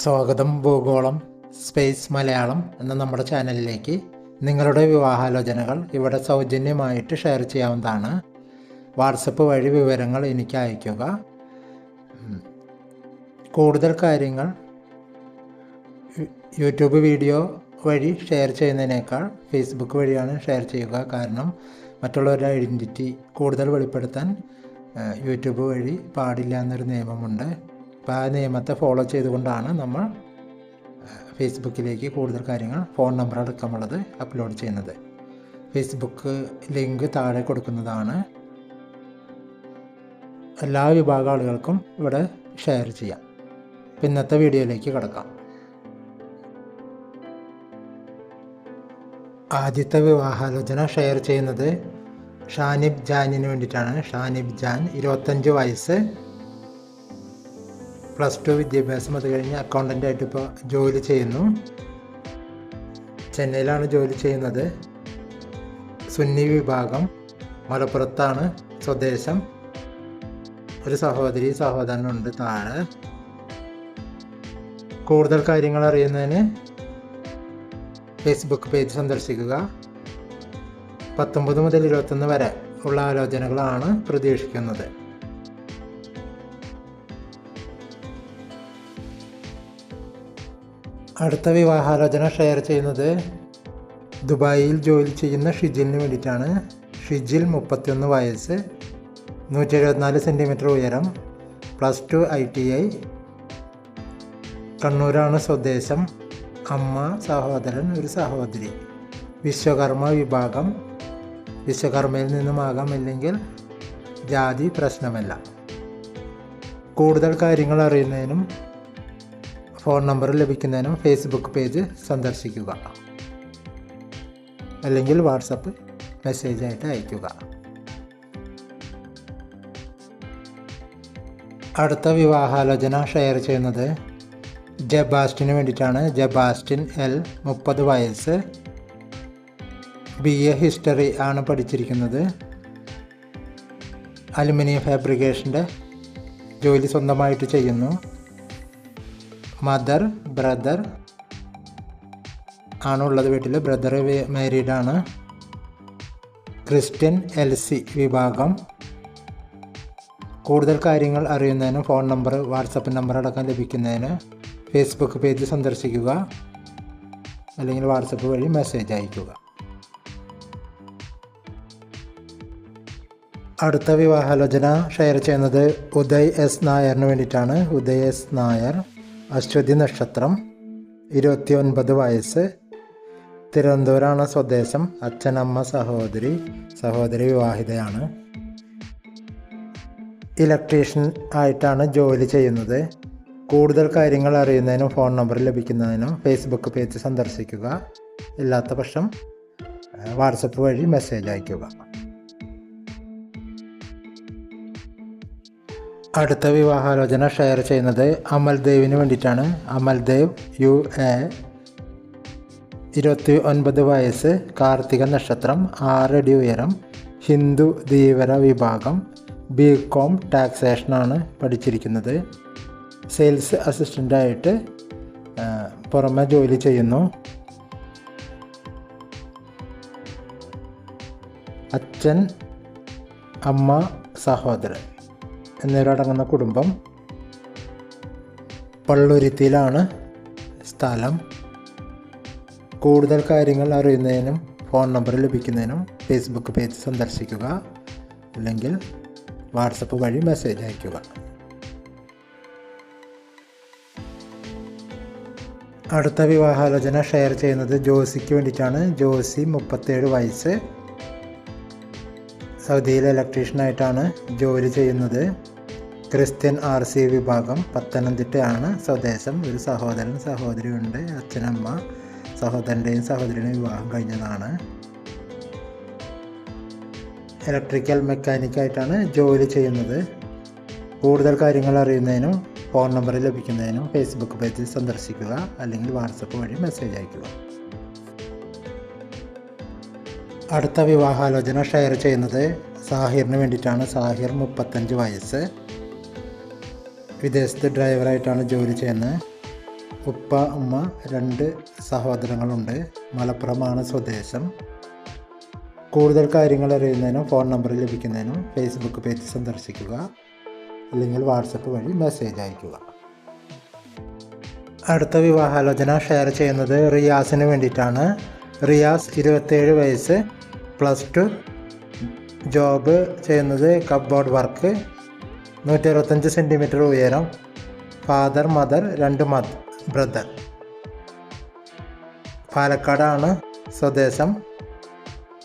സ്വാഗതം ഭൂഗോളം സ്പേസ് മലയാളം എന്ന നമ്മുടെ ചാനലിലേക്ക് നിങ്ങളുടെ വിവാഹാലോചനകൾ ഇവിടെ സൗജന്യമായിട്ട് ഷെയർ ചെയ്യാവുന്നതാണ്. വാട്സപ്പ് വഴി വിവരങ്ങൾ എനിക്ക് അയയ്ക്കുക. കൂടുതൽ കാര്യങ്ങൾ യൂട്യൂബ് വീഡിയോ വഴി ഷെയർ ചെയ്യുന്നതിനേക്കാൾ ഫേസ്ബുക്ക് വഴിയാണ് ഷെയർ ചെയ്യുക. കാരണം മറ്റുള്ളവരുടെ ഐഡന്റിറ്റി കൂടുതൽ വെളിപ്പെടുത്താൻ യൂട്യൂബ് വഴി പാടില്ല എന്നൊരു നിയമമുണ്ട്. അപ്പോൾ ആ നിയമത്തെ ഫോളോ ചെയ്തുകൊണ്ടാണ് നമ്മൾ ഫേസ്ബുക്കിലേക്ക് കൂടുതൽ കാര്യങ്ങൾ ഫോൺ നമ്പർ അടക്കമുള്ളത് അപ്ലോഡ് ചെയ്യുന്നത്. ഫേസ്ബുക്ക് ലിങ്ക് താഴെ കൊടുക്കുന്നതാണ്. എല്ലാ വിഭാഗ ആളുകൾക്കും ഇവിടെ ഷെയർ ചെയ്യാം. ഇന്നത്തെ വീഡിയോയിലേക്ക് കിടക്കാം. ആദ്യത്തെ വിവാഹാലോചന ഷെയർ ചെയ്യുന്നത് ഷാനിബ് ജാനിന് വേണ്ടിയിട്ടാണ്. ഷാനിബ് ജാൻ ഇരുപത്തഞ്ച് വയസ്സ് പ്ലസ് ടു വിദ്യാഭ്യാസം അത് കഴിഞ്ഞ് അക്കൗണ്ടന്റ് ആയിട്ട് ഇപ്പോൾ ജോലി ചെയ്യുന്നു. ചെന്നൈയിലാണ് ജോലി ചെയ്യുന്നത്. സുന്നി വിഭാഗം മലപ്പുറത്താണ് സ്വദേശം. ഒരു സഹോദരി സഹോദരനുണ്ട് താഴെ. കൂടുതൽ കാര്യങ്ങൾ അറിയുന്നതിന് ഫേസ്ബുക്ക് പേജ് സന്ദർശിക്കുക. പത്തൊമ്പത് മുതൽ ഇരുപത്തൊന്ന് വരെ ഉള്ള ആലോചനകളാണ് പ്രതീക്ഷിക്കുന്നത്. അടുത്ത വിവാഹാലോചന ഷെയർ ചെയ്യുന്നത് ദുബായിൽ ജോലി ചെയ്യുന്ന ഷിജിലിന് വേണ്ടിയിട്ടാണ്. ഷിജിൽ മുപ്പത്തിയൊന്ന് വയസ്സ് നൂറ്റി എഴുപത്തിനാല് സെന്റിമീറ്റർ ഉയരം plus two I T I കണ്ണൂരാണ് സ്വദേശം. അമ്മ സഹോദരൻ ഒരു സഹോദരി. വിശ്വകർമ്മ വിഭാഗം. വിശ്വകർമ്മയിൽ നിന്നുമാകാം ഇല്ലെങ്കിൽ ജാതി പ്രശ്നമല്ല. കൂടുതൽ കാര്യങ്ങൾ അറിയുന്നതിനും ഫോൺ നമ്പർ ലഭിക്കുന്നതിനും ഫേസ്ബുക്ക് പേജ് സന്ദർശിക്കുക. അല്ലെങ്കിൽ വാട്സപ്പ് മെസ്സേജായിട്ട് അയയ്ക്കുക. അടുത്ത വിവാഹാലോചന ഷെയർ ചെയ്യുന്നത് ജബാസ്റ്റിന് വേണ്ടിയിട്ടാണ്. ജബാസ്റ്റിൻ എൽ മുപ്പത് വയസ്സ്. ബി എ ഹിസ്റ്ററി ആണ് പഠിച്ചിരിക്കുന്നത്. അലുമിനിയം ഫാബ്രിക്കേഷന്റെ ജോലി സ്വന്തമായിട്ട് ചെയ്യുന്നു. മദർ ബ്രദർ ആണുള്ളത് വീട്ടിൽ ബ്രദർ മാരീഡാണ്. ക്രിസ്ത്യൻ എൽ സി വിഭാഗം. കൂടുതൽ കാര്യങ്ങൾ അറിയുന്നതിന് ഫോൺ നമ്പർ വാട്സപ്പ് നമ്പർ അടക്കം ലഭിക്കുന്നതിന് ഫേസ്ബുക്ക് പേജ് സന്ദർശിക്കുക. അല്ലെങ്കിൽ വാട്സപ്പ് വഴി മെസ്സേജ് അയയ്ക്കുക. അടുത്ത വിവാഹാലോചന ഷെയർ ചെയ്യുന്നത് ഉദയ് എസ് നായറിന് വേണ്ടിയിട്ടാണ്. ഉദയ് എസ് നായർ. അശ്വതി നക്ഷത്രം ഇരുപത്തിയൊൻപത് വയസ്സ് തിരുവനന്തപുരമാണ് സ്വദേശം അച്ഛനമ്മ സഹോദരി സഹോദരി വിവാഹിതയാണ്. ഇലക്ട്രീഷ്യൻ ആയിട്ടാണ് ജോലി ചെയ്യുന്നത്. കൂടുതൽ കാര്യങ്ങൾ അറിയുന്നതിനും ഫോൺ നമ്പർ ലഭിക്കുന്നതിനും ഫേസ്ബുക്ക് പേജ് സന്ദർശിക്കുക. ഇല്ലാത്ത പക്ഷം വാട്സപ്പ് വഴി മെസ്സേജ് അയയ്ക്കുക. അടുത്ത വിവാഹാലോചന ഷെയർ ചെയ്യുന്നത് അമൽ ദേവിന് വേണ്ടിയിട്ടാണ്. അമൽ ദേവ് യു എ ഇരുപത്തി ഒൻപത് വയസ്സ് കാർത്തിക നക്ഷത്രം ആറ് ആറടി ഉയരം ഹിന്ദു ധീവര വിഭാഗം ബി കോം ടാക്സേഷനാണ് പഠിച്ചിരിക്കുന്നത്. സെയിൽസ് അസിസ്റ്റന്റായിട്ട് പുറമെ ജോലി ചെയ്യുന്നു. അച്ഛൻ അമ്മ സഹോദരൻ. എന്നിവരടങ്ങുന്ന കുടുംബം. പള്ളുരുത്തിയിലാണ് സ്ഥലം. കൂടുതൽ കാര്യങ്ങൾ അറിയുന്നതിനും ഫോൺ നമ്പർ ലഭിക്കുന്നതിനും ഫേസ്ബുക്ക് പേജ് സന്ദർശിക്കുക. അല്ലെങ്കിൽ വാട്സപ്പ് വഴി മെസ്സേജ് അയയ്ക്കുക. അടുത്ത വിവാഹാലോചന ഷെയർ ചെയ്യുന്നത് ജോസിക്ക് വേണ്ടിയിട്ടാണ്. ജോസി മുപ്പത്തേഴ് വയസ്സ്. സൗദിയിലെ ഇലക്ട്രീഷ്യനായിട്ടാണ് ജോലി ചെയ്യുന്നത്. ക്രിസ്ത്യൻ ആർ സി വിഭാഗം പത്തനംതിട്ടയാണ് സ്വദേശം. ഒരു സഹോദരൻ സഹോദരിയുണ്ട് അച്ഛനമ്മ സഹോദരന്റെയും സഹോദരിയുടെയും വിവാഹം കഴിഞ്ഞതാണ്. ഇലക്ട്രിക്കൽ മെക്കാനിക്കായിട്ടാണ് ജോലി ചെയ്യുന്നത്. കൂടുതൽ കാര്യങ്ങൾ അറിയുന്നതിനും ഫോൺ നമ്പർ ലഭിക്കുന്നതിനും ഫേസ്ബുക്ക് പേജിൽ സന്ദർശിക്കുക അല്ലെങ്കിൽ വാട്സപ്പ് വഴി മെസ്സേജ് അയയ്ക്കുക. അടുത്ത വിവാഹാലോചന ഷെയർ ചെയ്യുന്നത് സാഹിറിന് വേണ്ടിയിട്ടാണ്. സാഹിർ മുപ്പത്തഞ്ച് വയസ്സ്. വിദേശത്ത് ഡ്രൈവറായിട്ടാണ് ജോലി ചെയ്യുന്നത്. ഉപ്പ ഉമ്മ രണ്ട് സഹോദരങ്ങളുണ്ട്. മലപ്പുറമാണ് സ്വദേശം. കൂടുതൽ കാര്യങ്ങൾ അറിയുന്നതിനും ഫോൺ നമ്പർ ലഭിക്കുന്നതിനും ഫേസ്ബുക്ക് പേജ് സന്ദർശിക്കുക. അല്ലെങ്കിൽ വാട്സപ്പ് വഴി മെസ്സേജ് അയയ്ക്കുക. അടുത്ത വിവാഹാലോചന ഷെയർ ചെയ്യുന്നത് റിയാസിന് വേണ്ടിയിട്ടാണ്. റിയാസ് ഇരുപത്തേഴ് വയസ്സ് പ്ലസ് ടു ജോബ് ചെയ്യുന്നത് കബ്ബോർഡ് വർക്ക് നൂറ്റി അറുപത്തഞ്ച് സെന്റിമീറ്റർ ഉയരം ഫാദർ മദർ രണ്ട് മദർ ബ്രദർ പാലക്കാടാണ് സ്വദേശം.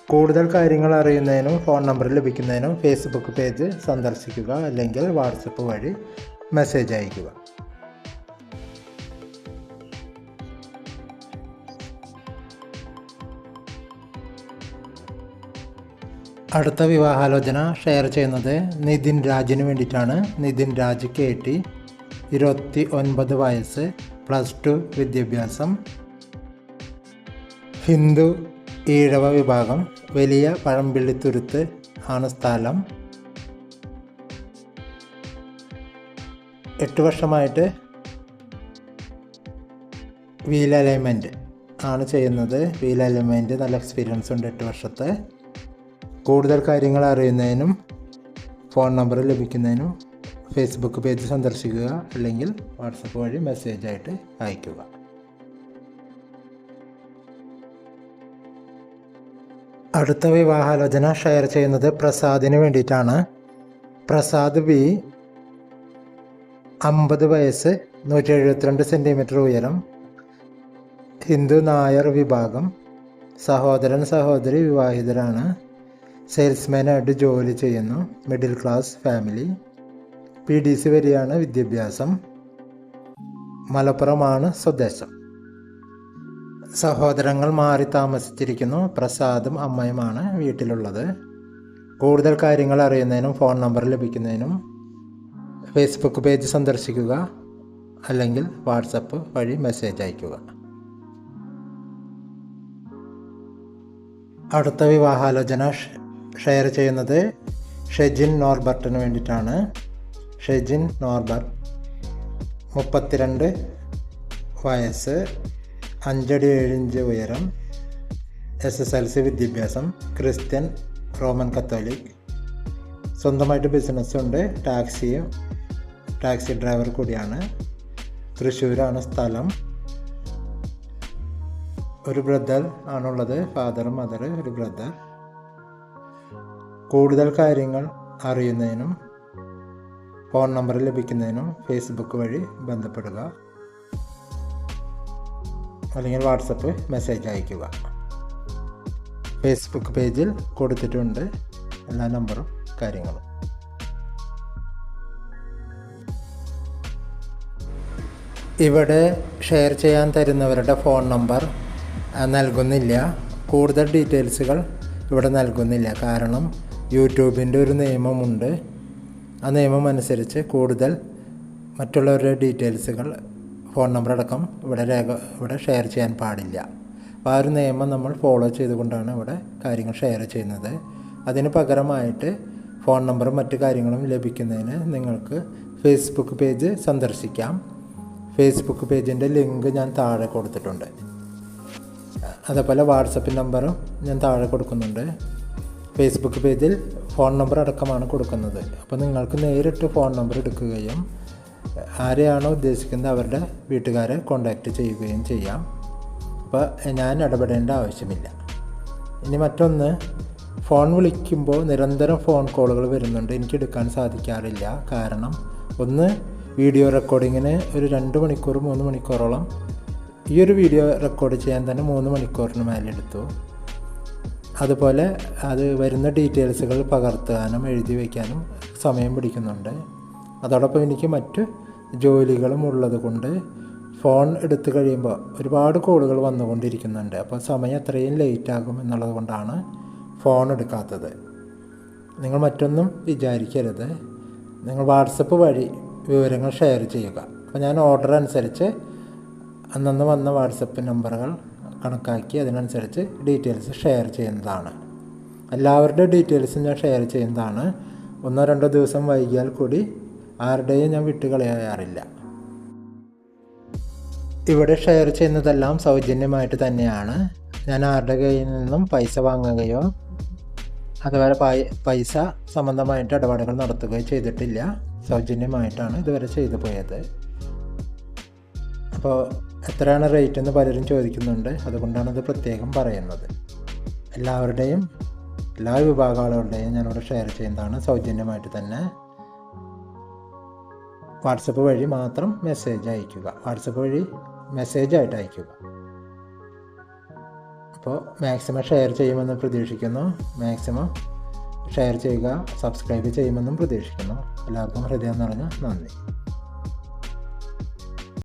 കൂടുതൽ കാര്യങ്ങൾ അറിയുന്നതിനും ഫോൺ നമ്പർ ലഭിക്കുന്നതിനും ഫേസ്ബുക്ക് പേജ് സന്ദർശിക്കുക അല്ലെങ്കിൽ വാട്സപ്പ് വഴി മെസ്സേജ് അയയ്ക്കുക. അടുത്ത വിവാഹാലോചന ഷെയർ ചെയ്യുന്നത് നിതിൻ രാജിന് വേണ്ടിയിട്ടാണ്. നിതിൻ രാജ് കെ ടി ഇരുപത്തി ഒൻപത് വയസ്സ് പ്ലസ് ടു വിദ്യാഭ്യാസം. ഹിന്ദു ഈഴവ വിഭാഗം വലിയ പഴമ്പിള്ളിത്തുരുത്ത് ആണ് സ്ഥലം. എട്ട് വർഷമായിട്ട് വീൽ അലൈൻമെന്റ് ആണ് ചെയ്യുന്നത്. വീൽ അലൈൻമെന്റ് നല്ല എക്സ്പീരിയൻസ് ഉണ്ട് എട്ട് വർഷത്തെ. കൂടുതൽ കാര്യങ്ങൾ അറിയുന്നതിനും ഫോൺ നമ്പർ ലഭിക്കുന്നതിനും ഫേസ്ബുക്ക് പേജ് സന്ദർശിക്കുക അല്ലെങ്കിൽ വാട്സപ്പ് വഴി മെസ്സേജായിട്ട് അയയ്ക്കുക. അടുത്ത വിവാഹാലോചന ഷെയർ ചെയ്യുന്നത് പ്രസാദിന് വേണ്ടിയിട്ടാണ്. പ്രസാദ് ബി അമ്പത് വയസ്സ് നൂറ്റി എഴുപത്തിരണ്ട് സെന്റിമീറ്റർ ഉയരം ഹിന്ദു നായർ വിഭാഗം സഹോദരൻ സഹോദരി വിവാഹിതരാണ്. സെയിൽസ്മാനായിട്ട് ജോലി ചെയ്യുന്നു. Middle class family. P D C വരെയാണ് വിദ്യാഭ്യാസം. മലപ്പുറമാണ് സ്വദേശം. സഹോദരങ്ങൾ മാറി താമസിച്ചിരിക്കുന്നു. പ്രസാദും അമ്മയുമാണ് വീട്ടിലുള്ളത്. കൂടുതൽ കാര്യങ്ങൾ അറിയുന്നതിനും ഫോൺ നമ്പർ ലഭിക്കുന്നതിനും ഫേസ്ബുക്ക് പേജ് സന്ദർശിക്കുക. അല്ലെങ്കിൽ വാട്സപ്പ് വഴി മെസ്സേജ് അയയ്ക്കുക അടുത്ത വിവാഹാലോചന ഷെയർ ചെയ്യുന്നത് ഷെജിൻ നോർബർട്ടിന് വേണ്ടിയിട്ടാണ്. ഷെജിൻ നോർബർട്ട് മുപ്പത്തിരണ്ട് വയസ്സ് അഞ്ചടി ഏഴിഞ്ച് ഉയരം എസ് എസ് എൽ സി വിദ്യാഭ്യാസം ക്രിസ്ത്യൻ റോമൻ കത്തോലിക്. സ്വന്തമായിട്ട് ബിസിനസ്സുണ്ട്. ടാക്സിയും ടാക്സി ഡ്രൈവർ കൂടിയാണ്. തൃശ്ശൂരാണ് സ്ഥലം. ഒരു ബ്രദർ ആണുള്ളത്. ഫാദർ മദർ ഒരു ബ്രദർ. കൂടുതൽ കാര്യങ്ങൾ അറിയുന്നതിനും ഫോൺ നമ്പർ ലഭിക്കുന്നതിനും ഫേസ്ബുക്ക് വഴി ബന്ധപ്പെടുക. അല്ലെങ്കിൽ വാട്സപ്പ് മെസ്സേജ് അയയ്ക്കുക. ഫേസ്ബുക്ക് പേജിൽ കൊടുത്തിട്ടുണ്ട് എല്ലാ നമ്പറും കാര്യങ്ങളും. ഇവിടെ ഷെയർ ചെയ്യാൻ തരുന്നവരുടെ ഫോൺ നമ്പർ നൽകുന്നില്ല. കൂടുതൽ ഡീറ്റെയിൽസുകൾ ഇവിടെ നൽകുന്നില്ല. കാരണം യൂട്യൂബിന്റെ ഒരു നിയമമുണ്ട്. ആ നിയമം അനുസരിച്ച് കൂടുതൽ മറ്റുള്ളവരുടെ ഡീറ്റെയിൽസുകൾ ഫോൺ നമ്പർ അടക്കം ഇവിടെ രേഖ ഇവിടെ ഷെയർ ചെയ്യാൻ പാടില്ല. അപ്പോൾ ആ ഒരു നിയമം നമ്മൾ ഫോളോ ചെയ്തുകൊണ്ടാണ് ഇവിടെ കാര്യങ്ങൾ ഷെയർ ചെയ്യുന്നത്. അതിന് പകരമായിട്ട് ഫോൺ നമ്പറും മറ്റു കാര്യങ്ങളും ലഭിക്കുന്നതിന് നിങ്ങൾക്ക് ഫേസ്ബുക്ക് പേജ് സന്ദർശിക്കാം. ഫേസ്ബുക്ക് പേജിന്റെ ലിങ്ക് ഞാൻ താഴെ കൊടുത്തിട്ടുണ്ട്. അതേപോലെ വാട്സപ്പ് നമ്പറും ഞാൻ താഴെ കൊടുക്കുന്നുണ്ട്. ഫേസ്ബുക്ക് പേജിൽ ഫോൺ നമ്പർ അടക്കമാണ് കൊടുക്കുന്നത്. അപ്പോൾ നിങ്ങൾക്ക് നേരിട്ട് ഫോൺ നമ്പർ എടുക്കുകയും ആരെയാണോ ഉദ്ദേശിക്കുന്നത് അവരുടെ വീട്ടുകാരെ കോണ്ടാക്റ്റ് ചെയ്യുകയും ചെയ്യാം. അപ്പോൾ ഞാൻ ഇടപെടേണ്ട ആവശ്യമില്ല. ഇനി മറ്റൊന്ന് ഫോൺ വിളിക്കുമ്പോൾ നിരന്തരം ഫോൺ കോളുകൾ വരുന്നുണ്ട്. എനിക്ക് എടുക്കാൻ സാധിക്കാറില്ല. കാരണം ഒന്ന് വീഡിയോ റെക്കോർഡിങ്ങിന് ഒരു രണ്ട് മണിക്കൂർ മൂന്ന് മണിക്കൂറോളം ഈ ഒരു വീഡിയോ റെക്കോർഡ് ചെയ്യാൻ തന്നെ മൂന്ന് മണിക്കൂറിന് മേലെ എടുത്തു അതുപോലെ അത് വരുന്ന ഡീറ്റെയിൽസുകൾ പകർത്താനും എഴുതി വയ്ക്കാനും സമയം പിടിക്കുന്നുണ്ട്. അതോടൊപ്പം എനിക്ക് മറ്റ് ജോലികളും ഉള്ളത് കൊണ്ട് ഫോൺ എടുത്തു കഴിയുമ്പോൾ ഒരുപാട് കോളുകൾ വന്നുകൊണ്ടിരിക്കുന്നുണ്ട്. അപ്പോൾ സമയം അത്രയും ലേറ്റ് ആകും എന്നുള്ളത് കൊണ്ടാണ് ഫോൺ എടുക്കാത്തത്. നിങ്ങൾ മറ്റൊന്നും വിചാരിക്കരുത്. നിങ്ങൾ വാട്സപ്പ് വഴി വിവരങ്ങൾ ഷെയർ ചെയ്യുക. അപ്പോൾ ഞാൻ ഓർഡർ അനുസരിച്ച് അന്നന്ന് വന്ന വാട്സപ്പ് നമ്പറുകൾ കണക്കാക്കി അതിനനുസരിച്ച് ഡീറ്റെയിൽസ് ഷെയർ ചെയ്യുന്നതാണ്. എല്ലാവരുടെ ഡീറ്റെയിൽസും ഞാൻ ഷെയർ ചെയ്യുന്നതാണ്. ഒന്നോ രണ്ടോ ദിവസം വൈകിയാൽ കൂടി ആരുടെയും ഞാൻ വിട്ടുകളയാറില്ല. ഇവിടെ ഷെയർ ചെയ്യുന്നതെല്ലാം സൗജന്യമായിട്ട് തന്നെയാണ്. ഞാൻ ആരുടെ കയ്യിൽ നിന്നും പൈസ വാങ്ങുകയോ അതുപോലെ പൈ- പൈസ സംബന്ധമായിട്ട് ഇടപാടുകൾ നടത്തുകയോ ചെയ്തിട്ടില്ല. സൗജന്യമായിട്ടാണ് ഇതുവരെ ചെയ്തു പോയത്. അപ്പോൾ എത്രയാണ് റേറ്റ് എന്ന് പലരും ചോദിക്കുന്നുണ്ട്. അതുകൊണ്ടാണ് ഇത് പ്രത്യേകം പറയുന്നത്. എല്ലാവരുടെയും എല്ലാ വിഭാഗങ്ങളുടെയും ഞാനിവിടെ ഷെയർ ചെയ്യുന്നതാണ് സൗജന്യമായിട്ട് തന്നെ. വാട്സപ്പ് വഴി മാത്രം മെസ്സേജ് അയയ്ക്കുക വാട്സപ്പ് വഴി മെസ്സേജ് ആയിട്ട് അയയ്ക്കുക അപ്പോൾ മാക്സിമം ഷെയർ ചെയ്യുമെന്ന് പ്രതീക്ഷിക്കുന്നു. മാക്സിമം ഷെയർ ചെയ്യുക സബ്സ്ക്രൈബ് ചെയ്യുമെന്നും പ്രതീക്ഷിക്കുന്നു. എല്ലാവർക്കും ഹൃദയം നിറഞ്ഞ നന്ദി.